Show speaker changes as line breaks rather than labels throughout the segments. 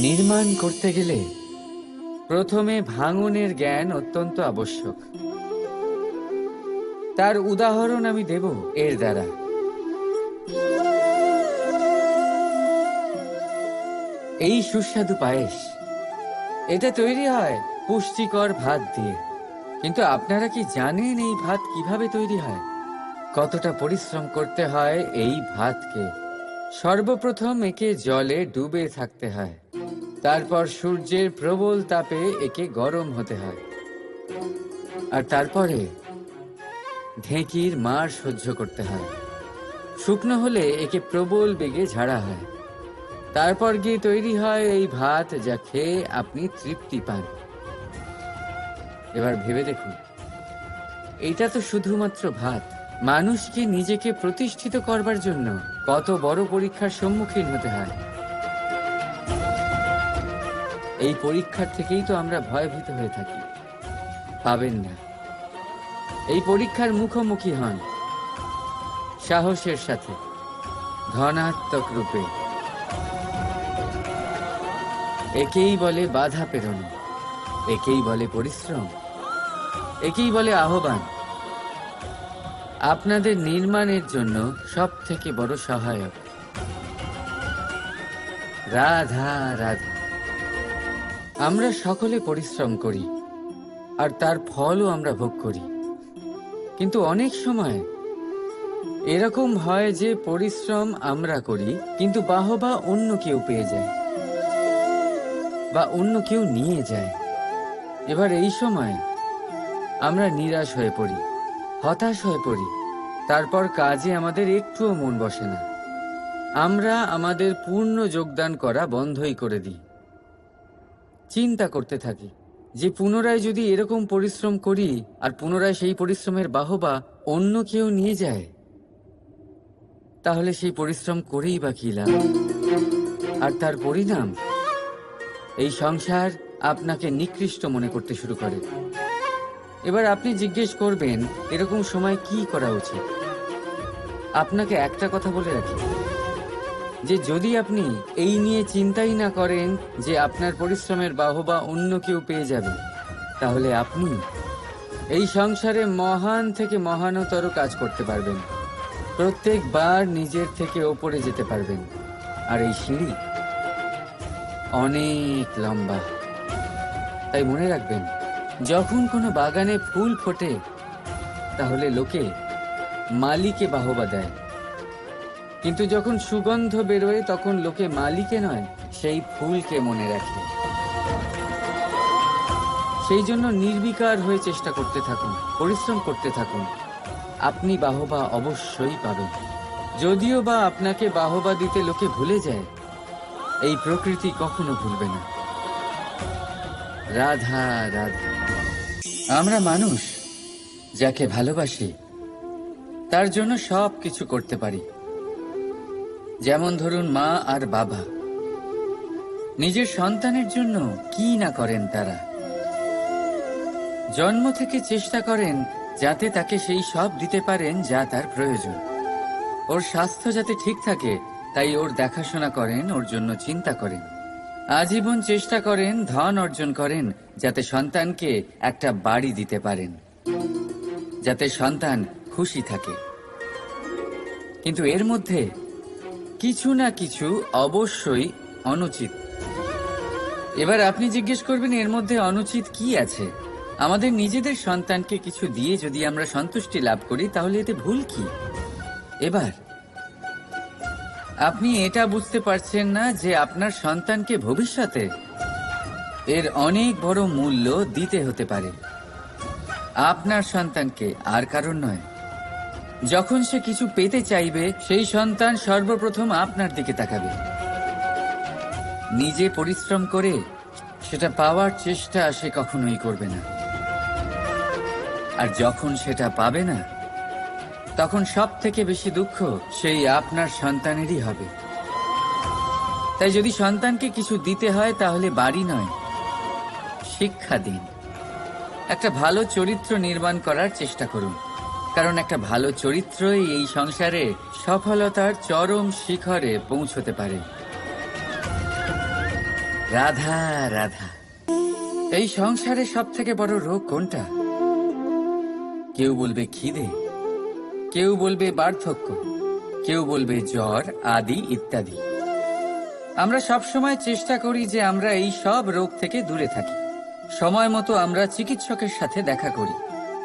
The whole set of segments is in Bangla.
নির্মাণ করতে গেলে প্রথমে ভাঙনের জ্ঞান অত্যন্ত আবশ্যক। তার উদাহরণ আমি দেব এর দ্বারা। এই সুস্বাদু পায়েস, এটা তৈরি হয় পুষ্টিকর ভাত দিয়ে। কিন্তু আপনারা কি জানেন এই ভাত কীভাবে তৈরি হয়? কতটা পরিশ্রম করতে হয় এই ভাতকে? সর্বপ্রথম একে জলে ডুবে থাকতে হয়। তারপর সূর্যের প্রবল তাপে একে গরম হতে হয়। আর তারপরে ঢেঁকির মার সহ্য করতে হয়। শুকনো হলে একে প্রবল বেগে ঝাড়া হয়। তারপর গিয়ে তৈরি হয় এই ভাত যা খেয়ে আপনি তৃপ্তি পান। এবার ভেবে দেখুন এটা তো শুধুমাত্র ভাত। মানুষকে নিজেকে প্রতিষ্ঠিত করবার জন্য কত বড় পরীক্ষার সম্মুখীন হতে হয়। এই পরীক্ষার থেকেই তো আমরা ভয়ভীত হয়ে থাকি। পাবেন না। এই পরীক্ষার মুখোমুখি হন। সাহসের সাথে। ধনাত্মক রূপে। একেই বলে বাধা পেরোনো একেই বলে পরিশ্রম। একেই বলে আহ্বান। আপনাদের নির্মাণের জন্য সব থেকে বড় সহায়ক। রাধা রাধা। আমরা সকলে পরিশ্রম করি, আর তার ফলও আমরা ভোগ করি। কিন্তু অনেক সময় এরকম হয় যে পরিশ্রম আমরা করি, কিন্তু বাহবা অন্য কেউ পেয়ে যায়, বা অন্য কেউ নিয়ে যায়। এবার এই সময় আমরা নিরাশ হয়ে পড়ি। হতাশ হয়ে পড়ি। তারপর কাজে আমাদের একটুও মন বসে না। আমরা আমাদের পূর্ণ যোগদান করা বন্ধই করে দিই। চিন্তা করতে থাকি যে পুনরায় যদি এরকম পরিশ্রম করি আর পুনরায় সেই পরিশ্রমের বাহবা অন্য কেউ নিয়ে যায়, তাহলে সেই পরিশ্রম করেই বা কি লাভ? আর তার পরিণাম? এই সংসার আপনাকে নিকৃষ্ট মনে করতে শুরু করে। এবার আপনি জিজ্ঞেস করবেন, এরকম সময় কি করা উচিত? আপনাকে একটা কথা বলে রাখি, যে যদি আপনি এই নিয়ে চিন্তাই না করেন যে আপনার পরিশ্রমের বাহবা অন্য কেউ পেয়ে যাবে, তাহলে আপনি এই সংসারে মহান থেকে মহানতর কাজ করতে পারবেন। প্রত্যেকবার নিজের থেকে ওপরে যেতে পারবেন। আর এই সিঁড়ি অনেক লম্বা। তাই মনে রাখবেন যখন কোনো বাগানে ফুল ফোটে, তাহলে লোকে মালিকে বাহবা দেয়। কিন্তু যখন সুগন্ধ বেরোয়, তখন লোকে মালিকে নয়, সেই ফুলকে মনে রাখে। সেই জন্য নির্বিকার হয়ে চেষ্টা করতে থাকুন, পরিশ্রম করতে থাকুন। আপনি বাহবা অবশ্যই পাবেন। যদিও বা আপনাকে বাহবা দিতে লোকে ভুলে যায়, এই প্রকৃতি কখনো ভুলবে না। রাধা রাধা। আমরা মানুষ যাকে ভালোবাসি, তার জন্য সব কিছু করতে পারি। যেমন ধরুন মা আর বাবা। নিজের সন্তানের জন্য কি না করেন তারা? জন্ম থেকে চেষ্টা করেন যাতে তাকে সেই সব দিতে পারেন যা তার প্রয়োজন। ওর স্বাস্থ্য যাতে ঠিক থাকে, তাই ওর দেখাশোনা করেন, ওর জন্য চিন্তা করেন। আজীবন চেষ্টা করেন, ধন অর্জন করেন, যাতে সন্তানকে একটা বাড়ি দিতে পারেন। যাতে সন্তান খুশি থাকে। কিন্তু এর মধ্যে কিছু না কিছু অবশ্যই অনুচিত। এবার আপনি জিজ্ঞেস করবেন, এর মধ্যে অনুচিত কি আছে? আমাদের নিজেদের সন্তানকে কিছু দিয়ে যদি আমরা সন্তুষ্টি লাভ করি, তাহলে এতে ভুল কি? এবার আপনি এটা বুঝতে পারছেন না যে আপনার সন্তানকে ভবিষ্যতে এর অনেক বড় মূল্য দিতে হতে পারে। আপনার সন্তানকে আর কারণ নয়। যখন সে কিছু পেতে চাইবে, সেই সন্তান সর্বপ্রথম আপনার দিকে তাকাবে। নিজে পরিশ্রম করে সেটা পাওয়ার চেষ্টা সে কখনোই করবে না। আর যখন সেটা পাবে না তখন সব থেকে বেশি দুঃখ সেই আপনার সন্তানেরই হবে। তাই যদি সন্তানকে কিছু দিতে হয়, তাহলে বাড়ি নয়, শিক্ষা দিন। একটা ভালো চরিত্র নির্মাণ করার চেষ্টা করুন। কারণ একটা ভালো চরিত্রই এই সংসারে সফলতার চরম শিখরে পৌঁছতে পারে। রাধা রাধা। এই সংসারে সব থেকে বড় রোগ কোনটা? কেউ বলবে খিদে। কেউ বলবে বার্ধক্য, কেউ বলবে জ্বর, আদি ইত্যাদি। আমরা সব সময় চেষ্টা করি যে আমরা এই সব রোগ থেকে দূরে থাকি। সময় মতো আমরা চিকিৎসকের সাথে দেখা করি।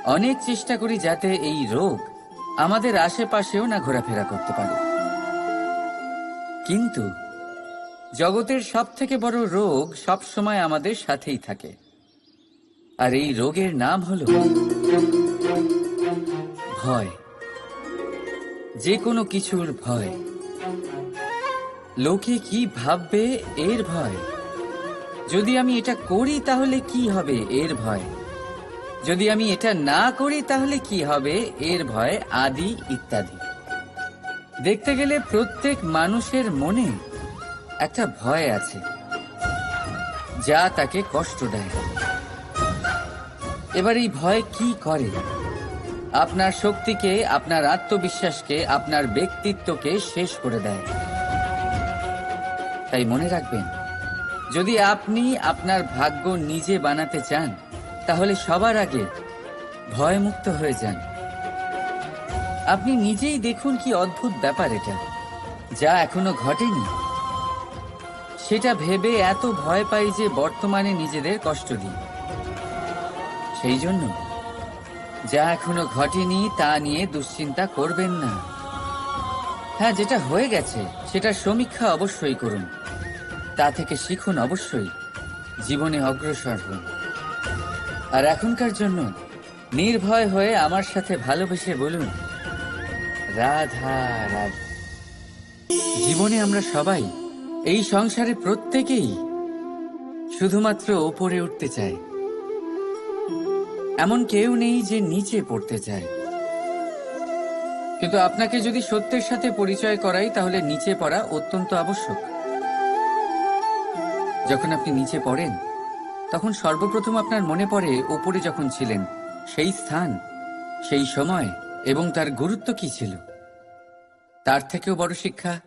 অনেক চেষ্টা করি যাতে এই রোগ আমাদের আশেপাশেও না ঘোরাফেরা করতে পারে। কিন্তু জগতের সব থেকে বড় রোগ সব সময় আমাদের সাথেই থাকে। আর এই রোগের নাম হলো ভয়। যে কোনো কিছুর ভয়। লোকে কি ভাববে এর ভয়? যদি আমি এটা করি তাহলে কি হবে এর ভয়? যদি আমি এটা না করি তাহলে কি হবে এর ভয়? আদি ইত্যাদি। দেখতে গেলে প্রত্যেক মানুষের মনে একটা ভয় আছে, যা তাকে কষ্ট দেয়। এবার এই ভয় কি করে? আপনার শক্তিকে, আপনার আত্মবিশ্বাসকে, আপনার ব্যক্তিত্বকে শেষ করে দেয়। তাই মনে রাখবেন, যদি আপনি আপনার ভাগ্য নিজে বানাতে চান, তাহলে সবার আগে ভয়মুক্ত হয়ে যান। আপনি নিজেই দেখুন কি অদ্ভুত ব্যাপার এটা, যা এখনও ঘটেনি। সেটা ভেবে এত ভয় পাই যে বর্তমানে নিজেদের কষ্ট দিই। সেই জন্য যা এখনও ঘটেনি তা নিয়ে দুশ্চিন্তা করবেন না। হ্যাঁ যেটা হয়ে গেছে সেটা সমীক্ষা অবশ্যই করুন। তা থেকে শিখুন অবশ্যই। জীবনে অগ্রসর হন। আর এখনকার জন্য নির্ভয় হয়ে আমার সাথে ভালোবেসে বলুন, রাধা রাধা। জীবনে আমরা সবাই এই সংসারে প্রত্যেকেই শুধুমাত্র ওপরে উঠতে চায় এমন কেউ নেই যে নিচে পড়তে চায়। কিন্তু আপনাকে যদি সত্যের সাথে পরিচয় করাই, তাহলে নিচে পড়া অত্যন্ত আবশ্যক। যখন আপনি নিচে পড়েন, তখন সর্বপ্রথম আপনার মনে পড়ে ওপরে যখন ছিলেন, সেই স্থান, সেই সময়, এবং তার গুরুত্ব কি ছিল? তার থেকেও বড় শিক্ষা,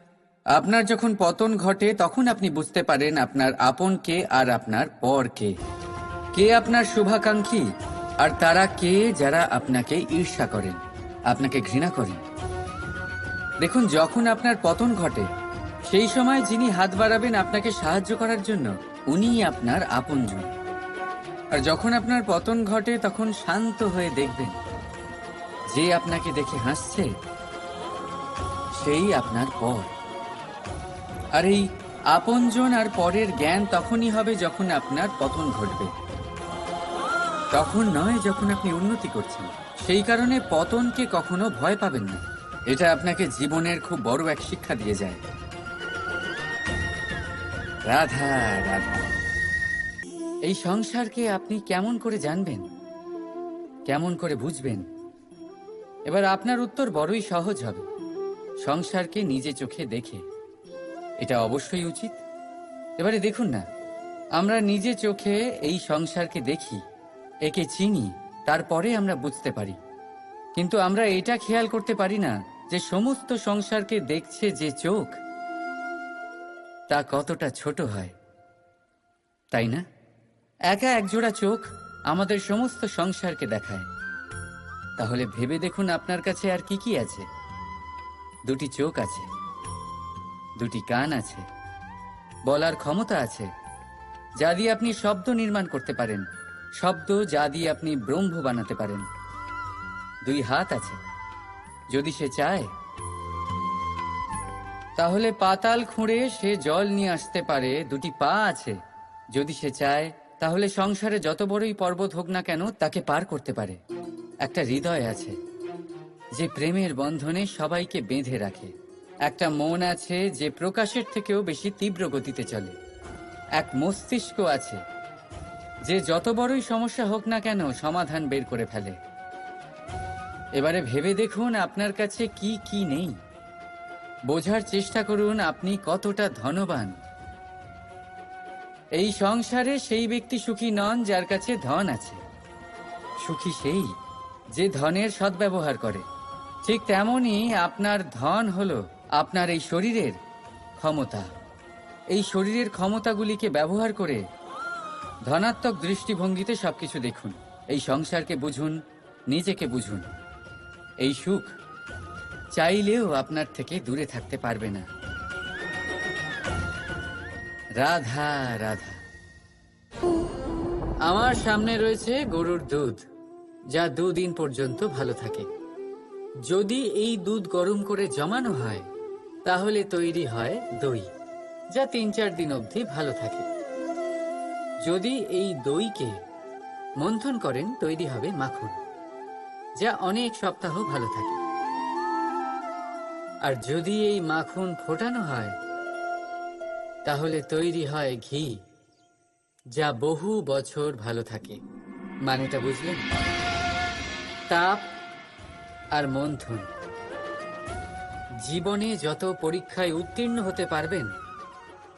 আপনার যখন পতন ঘটে, তখন আপনি বুঝতে পারেন আপনার আপন কে আর আপনার পর কে কে আপনার শুভাকাঙ্ক্ষী? আর তারা কে যারা আপনাকে ঈর্ষা করেন, আপনাকে ঘৃণা করেন? দেখুন, যখন আপনার পতন ঘটে, সেই সময় যিনি হাত বাড়াবেন আপনাকে সাহায্য করার জন্য, উনিই আপনার আপনজন। আর যখন আপনার পতন ঘটে, তখন শান্ত হয়ে দেখবেন, যে আপনাকে দেখে হাসছে, সেই আপনার পর। আর এই আপনজন আর পরের জ্ঞান তখনই হবে যখন আপনার পতন ঘটবে। তখন নয় যখন আপনি উন্নতি করছেন। সেই কারণে পতনকে কখনো ভয় পাবেন না। এটা আপনাকে জীবনের খুব বড় এক শিক্ষা দিয়ে যায়। রাধা রাধা। এই সংসারকে আপনি কেমন করে জানবেন? কেমন করে বুঝবেন? এবার আপনার উত্তর বড়ই সহজ হবে। সংসারকে নিজে চোখে দেখে। এটা অবশ্যই উচিত। এবারে দেখুন না, আমরা নিজে চোখে এই সংসারকে দেখি। একে চিনি, তারপরে আমরা বুঝতে পারি। কিন্তু আমরা এটা খেয়াল করতে পারি না যে সমস্ত সংসারকে দেখছে যে চোখ, তা কতটা ছোট হয়। তাই না? একা একজোড়া চোখ আমাদের সমস্ত সংসারকে দেখায়। তাহলে ভেবে দেখুন আপনার কাছে আর কি কি আছে। দুটি চোখ আছে, দুটি কান আছে, বলার ক্ষমতা আছে, যা দিয়ে আপনি শব্দ নির্মাণ করতে পারেন। শব্দ যা দিয়ে আপনি ব্রহ্ম বানাতে পারেন। দুই হাত আছে। যদি সে চায়, তাহলে পাতাল খুঁড়ে সে জল নিয়ে আসতে পারে। দুটি পা আছে। যদি সে চায়, তাহলে সংসারে যত বড়ই পর্বত হোক না কেন, তাকে পার করতে পারে। একটা হৃদয় আছে, যে প্রেমের বন্ধনে সবাইকে বেঁধে রাখে। একটা মন আছে, যে প্রকাশের থেকেও বেশি তীব্র গতিতে চলে। এক মস্তিষ্ক আছে যে যত বড়ই সমস্যা হোক না কেন সমাধান বের করে ফেলে। এবারে ভেবে দেখুন আপনার কাছে কি কি নেই। বোঝার চেষ্টা করুন আপনি কতটা ধনবান। এই সংসারে সেই ব্যক্তি সুখী নন যার কাছে ধন আছে। সুখী সেই যে ধনের সদ্ব্যবহার করে। ঠিক তেমনই আপনার ধন হলো আপনার এই শরীরের ক্ষমতা। এই শরীরের ক্ষমতাগুলিকে ব্যবহার করে ধনাত্মক দৃষ্টিভঙ্গিতে সবকিছু দেখুন। এই সংসারকে বুঝুন, নিজেকে বুঝুন। এই সুখ চাইলেও আপনার থেকে দূরে থাকতে পারবে না। রাধা রাধা। আমার সামনে রয়েছে গরুর দুধ, যা দুদিন পর্যন্ত ভালো থাকে। যদি এই দুধ গরম করে জমানো হয়, তাহলে তৈরি হয় দই, যা তিন চার দিন অবধি ভালো থাকে। যদি এই দইকে মন্থন করেন, তৈরি হবে মাখন, যা অনেক সপ্তাহ ভালো থাকে। আর যদি এই মাখন ফোটানো হয়, তাহলে তৈরি হয় ঘি, যা বহু বছর ভালো থাকে। মানেটা বুঝলেন? তাপ আর মন্থন। জীবনে যত পরীক্ষায় উত্তীর্ণ হতে পারবেন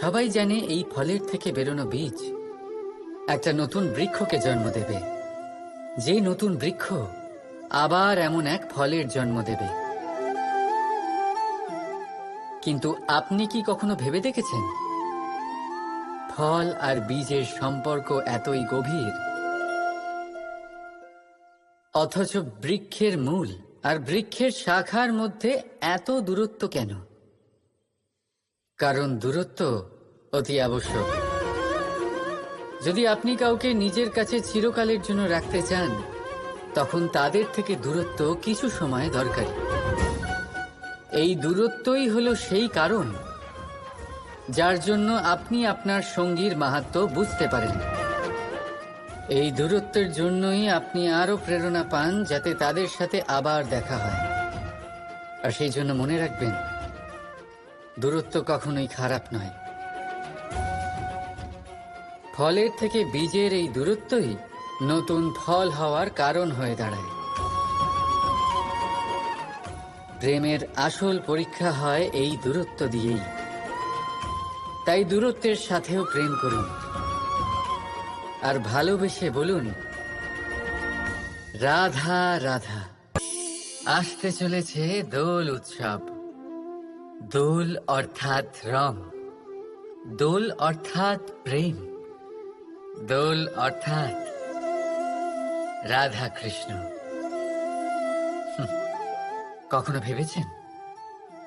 সবাই জানে এই ফলের থেকে বেরোনো বীজ। একটা নতুন বৃক্ষকে জন্ম দেবে। যে নতুন বৃক্ষ আবার এমন এক ফলের জন্ম দেবে। কিন্তু আপনি কি কখনো ভেবে দেখেছেন? ফল আর বীজের সম্পর্ক এতই গভীর। অথচ বৃক্ষের মূল আর বৃক্ষের শাখার মধ্যে এত দূরত্ব কেন? কারণ দূরত্ব অতি আবশ্যক। যদি আপনি কাউকে নিজের কাছে চিরকালের জন্য রাখতে চান, তখন তাদের থেকে দূরত্ব কিছু সময় দরকারি। এই দূরত্বই হলো সেই কারণ যার জন্য আপনি আপনার সঙ্গীর মাহাত্ম বুঝতে পারেন। এই দূরত্বের জন্যই আপনি আরও প্রেরণা পান যাতে তাদের সাথে আবার দেখা হয়। আর সেই জন্য মনে রাখবেন দূরত্ব কখনোই খারাপ নয়। ফলের থেকে বীজের এই দূরত্বই নতুন ফল হওয়ার কারণ হয়ে দাঁড়ায়। প্রেমের আসল পরীক্ষা হয় এই দূরত্ব দিয়েই। তাই দূরত্বের সাথেও প্রেম করুন। আর ভালোবেসে বলুন, রাধা রাধা। আসতে চলেছে দোল উৎসব। দোল অর্থাৎ রং। দোল অর্থাৎ প্রেম। দোল অর্থাৎ রাধা কৃষ্ণ কখনো ভেবেছেন?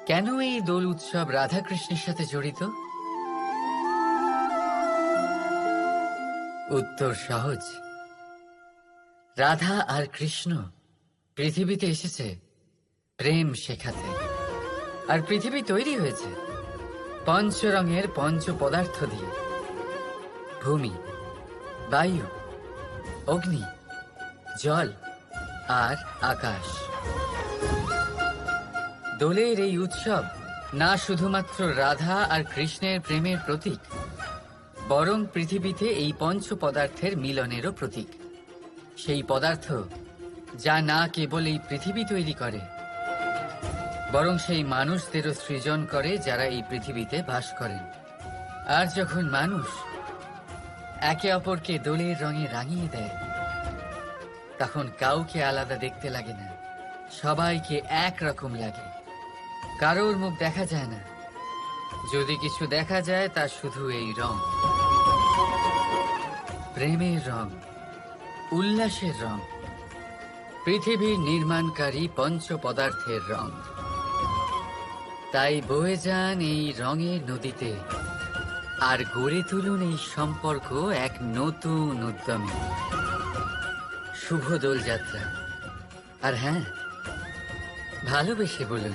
কেন এই দোল উৎসব রাধা কৃষ্ণের সাথে জড়িত? উত্তর সহজ। রাধা আর কৃষ্ণ পৃথিবীতে এসেছে প্রেম শেখাতে। আর পৃথিবী তৈরি হয়েছে। পঞ্চ রঙের পঞ্চ পদার্থ দিয়ে। ভূমি, বায়ু, অগ্নি, জল আর আকাশ। দোলের এই উৎসব না শুধুমাত্র রাধা আর কৃষ্ণের প্রেমের প্রতীক, বরং পৃথিবীতে এই পঞ্চ পদার্থের মিলনেরও প্রতীক। সেই পদার্থ যা না কেবল এই পৃথিবী তৈরি করে বরং সেই মানুষদেরও সৃজন করে যারা এই পৃথিবীতে বাস করেন। আর যখন মানুষ একে অপরকে দোলের রঙে রাঙিয়ে দেয়, তখন কাউকে আলাদা দেখতে লাগে না। সবাইকে এক রকম লাগে। কারোর মুখ দেখা যায় না। যদি কিছু দেখা যায়, তা শুধু এই রং। প্রেমের রং, উল্লাসের রং, পৃথিবীর নির্মাণকারী পঞ্চ পদার্থের রং। তাই বয়ে যান এই রঙের নদীতে। আর গড়ে তুলুন এই সম্পর্ক এক নতুন উদ্যমে। শুভ দোলযাত্রা। আর হ্যাঁ ভালোবেসে বলুন।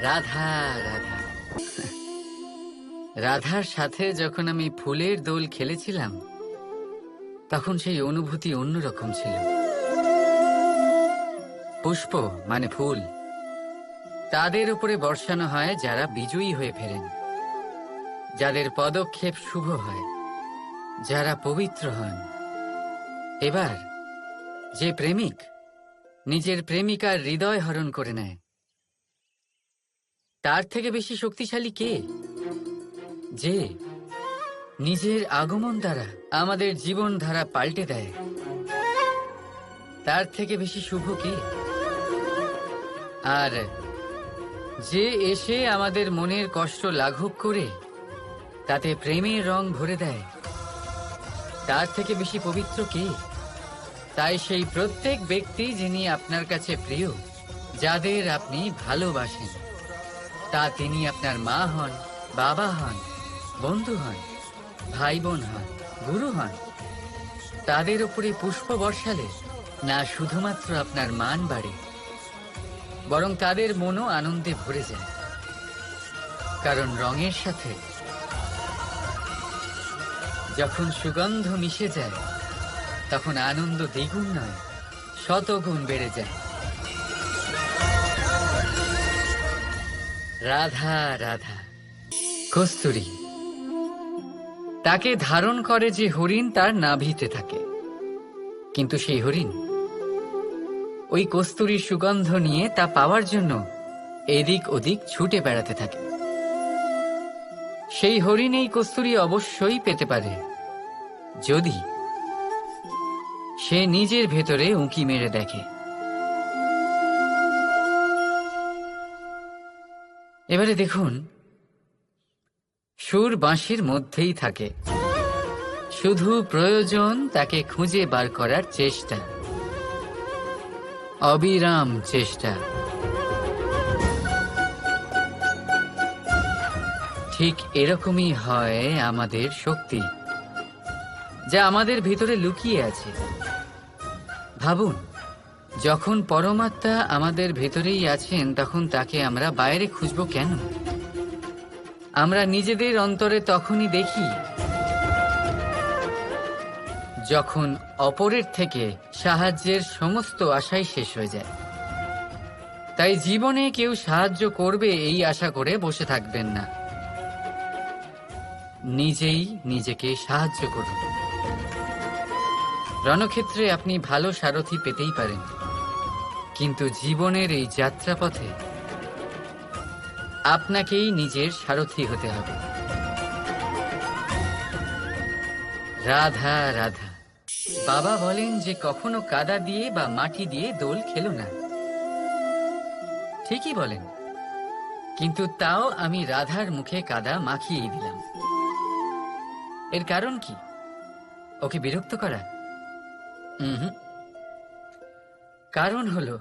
রাধা রাধা। রাধার সাথে যখন আমি ফুলের দোল খেলেছিলাম, তখন সেই অনুভূতি অন্যরকম ছিল। পুষ্প মানে ফুল। তাদের উপরে বর্ষানো হয় যারা বিজয়ী হয়ে ফেরেন। যাদের পদক্ষেপ শুভ হয়, যারা পবিত্র হন। এবার, যে প্রেমিক নিজের প্রেমিকার হৃদয় হরণ করে নেয়, তার থেকে বেশি শক্তিশালী কে? যে নিজের আগমন দ্বারা আমাদের জীবন ধারা পাল্টে দেয়। তার থেকে বেশি শুভ কে? আর যে এসে আমাদের মনের কষ্ট লাঘব করে, তাতে প্রেমের রং ভরে দেয়। তার থেকে বেশি পবিত্র কে? তাই সেই প্রত্যেক ব্যক্তি যিনি আপনার কাছে প্রিয়, যাদের আপনি ভালোবাসেন, তা তিনি আপনার মা হন, বাবা হন, বন্ধু হন ভাই বোন হন, গুরু হন। তাদের উপরে পুষ্প বর্ষালে না শুধুমাত্র আপনার মান বাড়ে বরং তাদের মনও আনন্দে ভরে যায়। কারণ রঙের সাথে যখন সুগন্ধ মিশে যায়, তখন আনন্দ দ্বিগুণ নয়, শতগুণ বেড়ে যায়। রাধা রাধা, কস্তুরী, তাকে ধারণ করে যে হরিণ তার নাভিতে থাকে। কিন্তু সেই হরিণ ওই কস্তুরীর সুগন্ধ নিয়ে তা পাওয়ার জন্য এদিক ওদিক ছুটে বেড়াতে থাকে। সেই হরিণ এই কস্তুরী অবশ্যই পেতে পারে। যদি সে নিজের ভেতরে উঁকি মেরে দেখে। এবারে দেখুন, সুর বাঁশির মধ্যেই থাকে। শুধু প্রয়োজন তাকে খুঁজে বার করার চেষ্টা। অবিরাম চেষ্টা। ঠিক এরকমই হয় আমাদের শক্তি, যা আমাদের ভিতরে লুকিয়ে আছে। ভাবুন, যখন পরমাত্মা আমাদের ভেতরেই আছেন, তখন তাকে আমরা বাইরে খুঁজব কেন? আমরা নিজেদের অন্তরে তখনই দেখি। যখন অপরের থেকে সাহায্যের সমস্ত আশাই শেষ হয়ে যায়। তাই জীবনে কেউ সাহায্য করবে এই আশা করে বসে থাকবেন না। নিজেই নিজেকে সাহায্য করুন। রণক্ষেত্রে আপনি ভালো সারথি পেতেই পারেন। কিন্তু জীবনের এই যাত্রাপথে আপনাকেই নিজের সারথি হতে হবে। রাধা রাধা। বাবা বলেন যে কখনো কাদা দিয়ে বা মাটি দিয়ে দোল খেলো না। ঠিকই বলেন। কিন্তু তাও আমি রাধার মুখে কাদা মাখিয়ে দিলাম। এর কারণ কি? ওকে বিরক্ত করা? উহুম। কারণ হলো,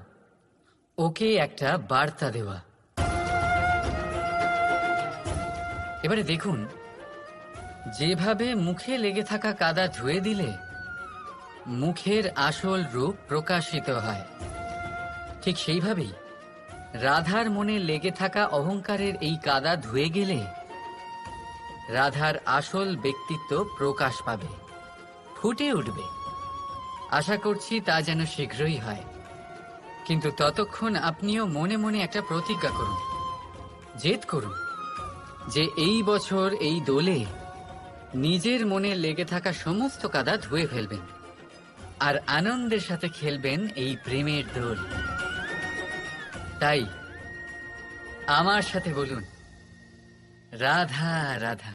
ওকে একটা বার্তা দেওয়া। এবারে দেখুন, যেভাবে মুখে লেগে থাকা কাদা ধুয়ে দিলে মুখের আসল রূপ প্রকাশিত হয়। ঠিক সেইভাবেই রাধার মনে লেগে থাকা অহংকারের এই কাদা ধুয়ে গেলে রাধার আসল ব্যক্তিত্ব প্রকাশ পাবে, ফুটে উঠবে। আশা করছি তা যেন শীঘ্রই হয়। কিন্তু ততক্ষণ আপনিও মনে মনে একটা প্রতিজ্ঞা করুন, জেদ করুন যে এই বছর এই দোলে নিজের মনে লেগে থাকা সমস্ত কাদা ধুয়ে ফেলবেন। আর আনন্দের সাথে খেলবেন এই প্রেমের দোল। তাই আমার সাথে বলুন রাধা রাধা।